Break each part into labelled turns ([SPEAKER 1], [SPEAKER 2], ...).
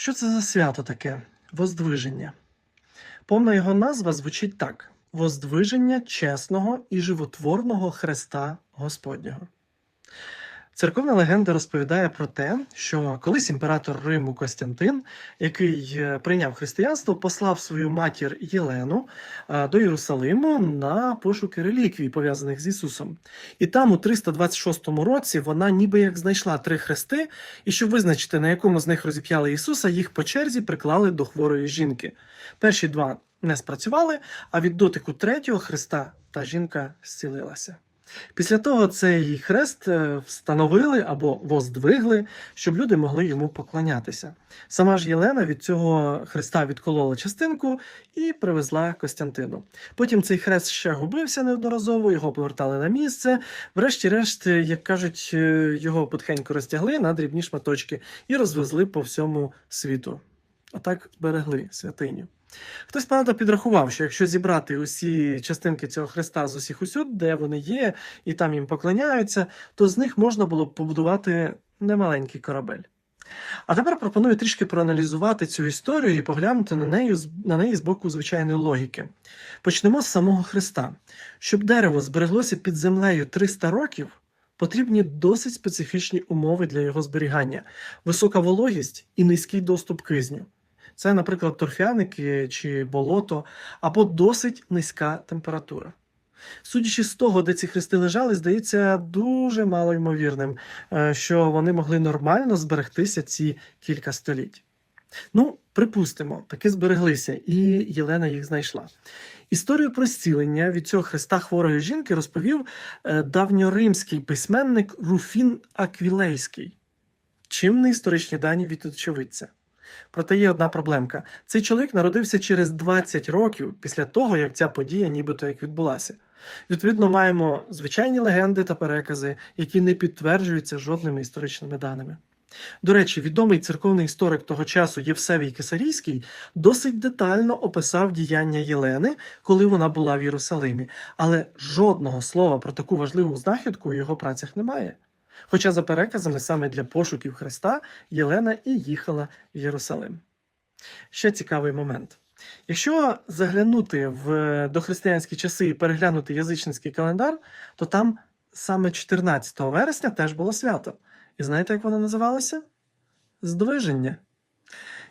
[SPEAKER 1] Що це за свято таке? Воздвиження. Повна його назва звучить так: Воздвиження чесного і животворного Христа Господнього. Церковна легенда розповідає про те, що колись імператор Риму Костянтин, який е, прийняв християнство, послав свою матір Єлену е, до Єрусалиму на пошуки реліквій, пов'язаних з Ісусом. І там, у 326 році, вона ніби як знайшла три хрести, і щоб визначити, на якому з них розіп'яли Ісуса, їх по черзі приклали до хворої жінки. Перші два не спрацювали, а від дотику третього хреста та жінка зцілилася. Після того цей хрест е, встановили або воздвигли, щоб люди могли йому поклонятися. Сама ж Єлена від цього хреста відколола частинку і привезла Костянтину. Потім цей хрест ще губився неодноразово, його повертали на місце. Врешті-решт, е, як кажуть, е, його потихеньку розтягли на дрібні шматочки і розвезли по всьому світу. Отак зберегли святиню. Хтось, правда, підрахував, що якщо зібрати усі частинки цього хреста з усіх усюд, де вони є, і там їм поклоняються, то з них можна було б побудувати немаленький корабель. А тепер пропоную трішки проаналізувати цю історію і поглянути на неї, на неї з боку звичайної логіки. Почнемо з самого Христа. Щоб дерево збереглося під землею 300 років, потрібні досить специфічні умови для його зберігання: висока вологість і низький доступ кисню. Це, наприклад, торфяники чи болото, або досить низька температура. Судячи з того, де ці хрести лежали, здається дуже мало ймовірним, е, що вони могли нормально зберегтися ці кілька століть. Ну, припустимо, таки збереглися, і Єлена їх знайшла. Історію про зцілення від цього хреста хворої жінки розповів е, давньоримський письменник Руфін Аквілейський. Чим не історичні дані від очевидця? Проте є одна проблемка: цей чоловік народився через 20 років після того, як ця подія нібито як відбулася. Відповідно, маємо звичайні легенди та перекази, які не підтверджуються жодними історичними даними. До речі, відомий церковний історик того часу Євсевій Кисарійський досить детально описав діяння Єлени, коли вона була в Єрусалимі, але жодного слова про таку важливу знахідку у його працях немає. Хоча, за переказами, саме для пошуків Христа Єлена і їхала в Єрусалим. Ще цікавий момент. Якщо заглянути в дохристиянські часи і переглянути язичницький календар, то там саме 14 вересня теж було свято. І знаєте, як воно називалося? Здвиження.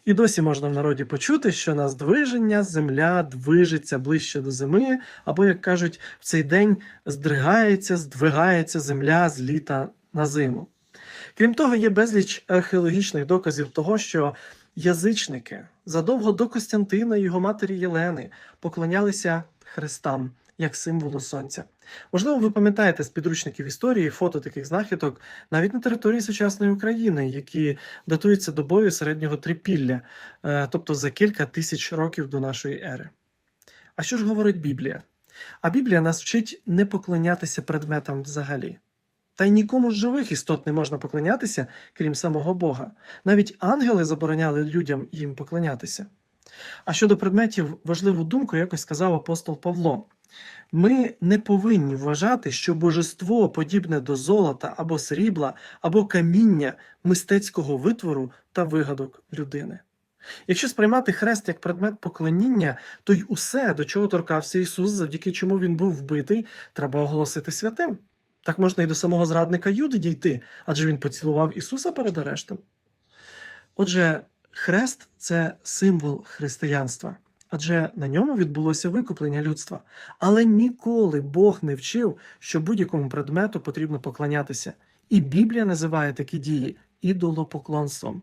[SPEAKER 1] І досі можна в народі почути, що на здвиження земля движеться ближче до зими, або, як кажуть, в цей день здригається, здвигається земля з літа на зиму. Крім того, є безліч археологічних доказів того, що язичники задовго до Костянтина і його матері Єлени поклонялися хрестам як символу сонця. Можливо, ви пам'ятаєте з підручників історії фото таких знахідок навіть на території сучасної України, які датуються добою середнього трипілля, е, тобто за кілька тисяч років до нашої ери. А що ж говорить Біблія? А Біблія нас вчить не поклонятися предметам взагалі. Та й нікому з живих істот не можна поклонятися, крім самого Бога. Навіть ангели забороняли людям їм поклонятися. А щодо предметів, важливу думку якось сказав апостол Павло. Ми не повинні вважати, що божество подібне до золота або срібла, або каміння мистецького витвору та вигадок людини. Якщо сприймати хрест як предмет поклоніння, то й усе, до чого торкався Ісус, завдяки чому він був вбитий, треба оголосити святим. Так можна і до самого зрадника Юди дійти, адже він поцілував Ісуса перед арештом. Отже, хрест це символ християнства, адже на ньому відбулося викуплення людства. Але ніколи Бог не вчив, що будь-якому предмету потрібно поклонятися. І Біблія називає такі дії ідолопоклонством.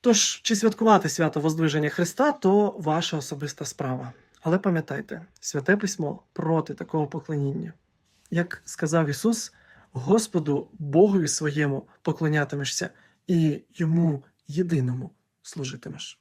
[SPEAKER 1] Тож, чи святкувати свято Воздвиження Христа, то ваша особиста справа. Але пам'ятайте, святе письмо проти такого поклоніння. Як сказав Ісус, Господу Богові своєму поклонятимешся і йому єдиному служитимеш.